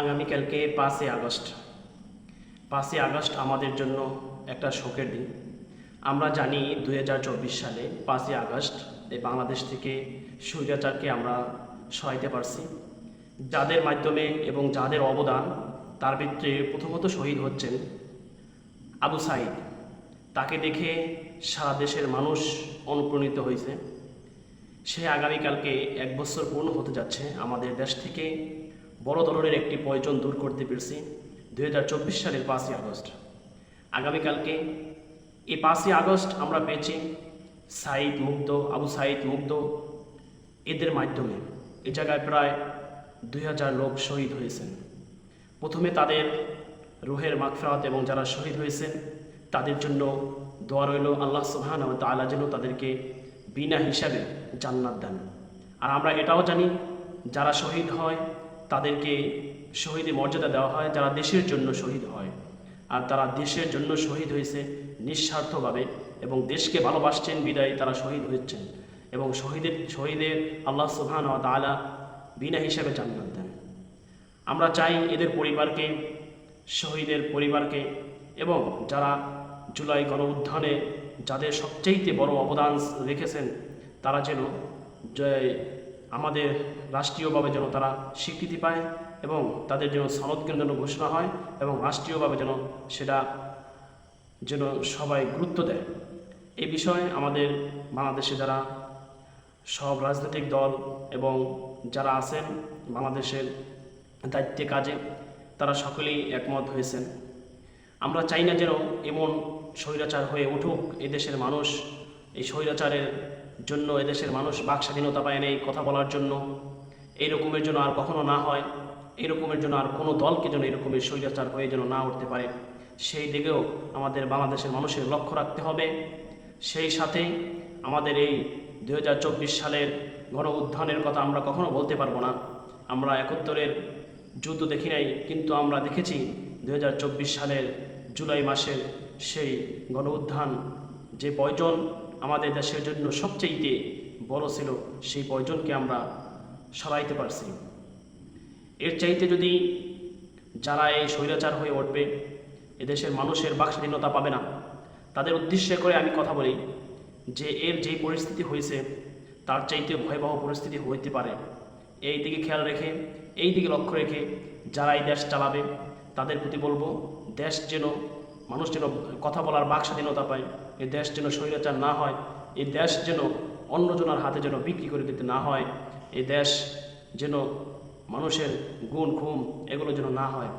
আগামীকালকে পাঁচই আগস্ট। পাঁচই আগস্ট আমাদের জন্য একটা শোকের দিন। আমরা জানি দু হাজার চব্বিশ সালে পাঁচই আগস্ট এই বাংলাদেশ থেকে স্বৈরাচারকে আমরা সহাইতে পারছি। যাদের মাধ্যমে এবং যাদের অবদান তার ভিতরে প্রথমত শহীদ হচ্ছেন আবু সাইদ। তাকে দেখে সারা দেশের মানুষ অনুপ্রাণিত হয়েছে। সে আগামীকালকে এক বছর পূর্ণ হতে যাচ্ছে আমাদের দেশ থেকে। বড় ধরনের একটি প্রয়োজন দূর করতে পেরেছি দুই হাজার চব্বিশ সালের পাঁচই আগস্ট। আগামীকালকে এই পাঁচই আগস্ট আমরা পেয়েছি সাইদ মুগ্ধ, আবু সাইদ মুগ্ধ এদের মাধ্যমে। এ জায়গায় প্রায় দুই হাজার লোক শহীদ হয়েছেন। প্রথমে তাদের রুহের মাগফিরাত এবং যারা শহীদ হয়েছেন, তাদের জন্য দোয়া রইল আল্লাহ সুবহান ও তাআলা যেন তাদেরকে বিনা হিসাবে জান্নাত দেন। আর আমরা এটাও জানি, যারা শহীদ হয় তাদেরকে শহীদের মর্যাদা দেওয়া হয়, যারা দেশের জন্য শহীদ হয়। আর তারা দেশের জন্য শহীদ হয়েছে নিঃস্বার্থভাবে এবং দেশকে ভালোবাসছেন, বিদায় তারা শহীদ হয়েছেন এবং শহীদের শহীদের আল্লাহ সুবহান ও তাআলা বিনা হিসাবে জান্নাত দেন। আমরা চাই এদের পরিবারকে, শহীদের পরিবারকে এবং যারা জুলাই গণ যাদের সবচেয়ে বড় অবদান রেখেছেন, তারা যেন আমাদের রাষ্ট্রীয়ভাবে যেন তারা স্বীকৃতি পায় এবং তাদের যেন সনদ কেন্দ্র ঘোষণা হয় এবং রাষ্ট্রীয়ভাবে যেন সেটা যেন সবাই গুরুত্ব দেয়। এই বিষয়ে আমাদের বাংলাদেশে যারা সব রাজনৈতিক দল এবং যারা আছেন বাংলাদেশের দায়িত্বে কাজে, তারা সকলেই একমত হয়েছেন। আমরা চাই না যেন এমন স্বৈরাচার হয়ে উঠুক এদেশের মানুষ এই স্বৈরাচারের জন্য এদেশের মানুষ বাক স্বাধীনতা পায় না এই কথা বলার জন্য। এই রকমের জন্য আর কখনো না হয়। এরকমের জন্য আর কোনো দলকে যেন এরকমের স্বৈরাচার হয়ে যেন না উঠতে পারে। সেই দিকেও আমাদের বাংলাদেশের মানুষের লক্ষ্য রাখতে হবে। সেই সাথে আমাদের এই দু হাজার চব্বিশ সালের গণ উত্থানের কথা আমরা কখনো বলতে পারব না। আমরা একাত্তরের যুদ্ধ দেখি নাই, কিন্তু আমরা দেখেছি দু হাজার চব্বিশ সালের জুলাই মাসের সেই গণ উত্থান যে প্রয়োজন আমাদের দেশের জন্য সবচেয়ে বড় ছিল সেই প্রয়োজনকে আমরা সরাইতে পারছি। এর চাইতে যদি যারা এই স্বৈরাচার হয়ে উঠবে, এদেশের মানুষের বাক স্বাধীনতা পাবে না, তাদের উদ্দেশ্যে করে আমি কথা বলি যে এর যেই পরিস্থিতি হয়েছে, তার চাইতে ভয়াবহ পরিস্থিতি হইতে পারে। এই দিকে খেয়াল রেখে, এই দিকে লক্ষ্য রেখে যারা এই দেশ চালাবে, তাদের প্রতি বলব, দেশ যেন মানুষ যেন কথা বলার বাক স্বাধীনতা পায় এই দেশ যেন স্বৈরাচার না হয় এই দেশ যেন অন্যজনের হাতে যেন বিক্রি করে দিতে না হয় এই দেশ যেন মানুষের গুণ খুম এগুলো যেন না হয়।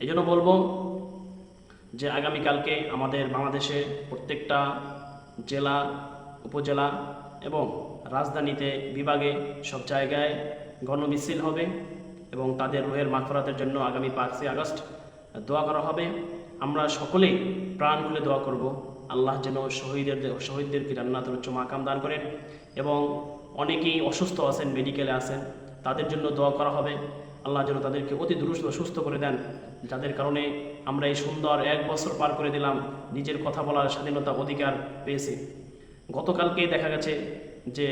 এই জন্য বলব যে আগামীকালকে আমাদের বাংলাদেশে প্রত্যেকটা জেলা, উপজেলা এবং রাজধানীতে বিভাগে সব জায়গায় গণমিছিল হবে এবং তাদের রোহের মাগফরাতের জন্য আগামী পাঁচই আগস্ট দোয়া করা হবে। আমরা সকলেই প্রাণ খুলে দোয়া করব। আল্লাহ যেন শহীদের শহীদদেরকে জান্নাতের উচ্চ মাকাম দান করেন এবং অনেকেই অসুস্থ আছেন, মেডিকেলে আছেন, তাদের জন্য দোয়া করা হবে। আল্লাহ যেন তাদেরকে অতি দ্রুত সুস্থ করে দেন, যাদের কারণে আমরা এই সুন্দর এক বছর পার করে দিলাম, নিজের কথা বলার স্বাধীনতা অধিকার পেয়েছি। গতকালকে দেখা গেছে যে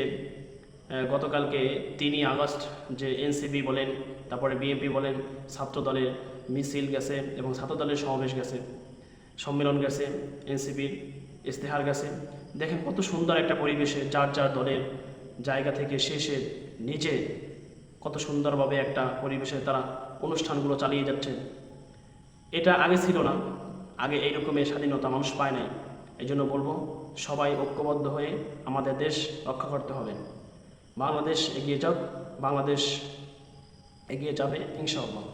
গতকালকে তিনই আগস্ট যে এনসিপি বলেন, তারপরে বিএনপি বলেন ছাত্র দলের মিছিল গেছে এবং ছাত্র দলের সমাবেশ গেছে, সম্মেলন গেছে, এনসিপির ইস্তেহার গেছে। দেখেন কত সুন্দর একটা পরিবেশে যার যার দলের জায়গা থেকে শেষে নিজে কত সুন্দরভাবে একটা পরিবেশে তারা অনুষ্ঠানগুলো চালিয়ে যাচ্ছে। এটা আগে ছিল না, আগে এই রকমের স্বাধীনতা মানুষ পায় নাই। এই জন্য বলব, সবাই ঐক্যবদ্ধ হয়ে আমাদের দেশ রক্ষা করতে হবে। বাংলাদেশ এগিয়ে যাক বাংলাদেশ এগিয়ে যাবে ইনশাআল্লাহ।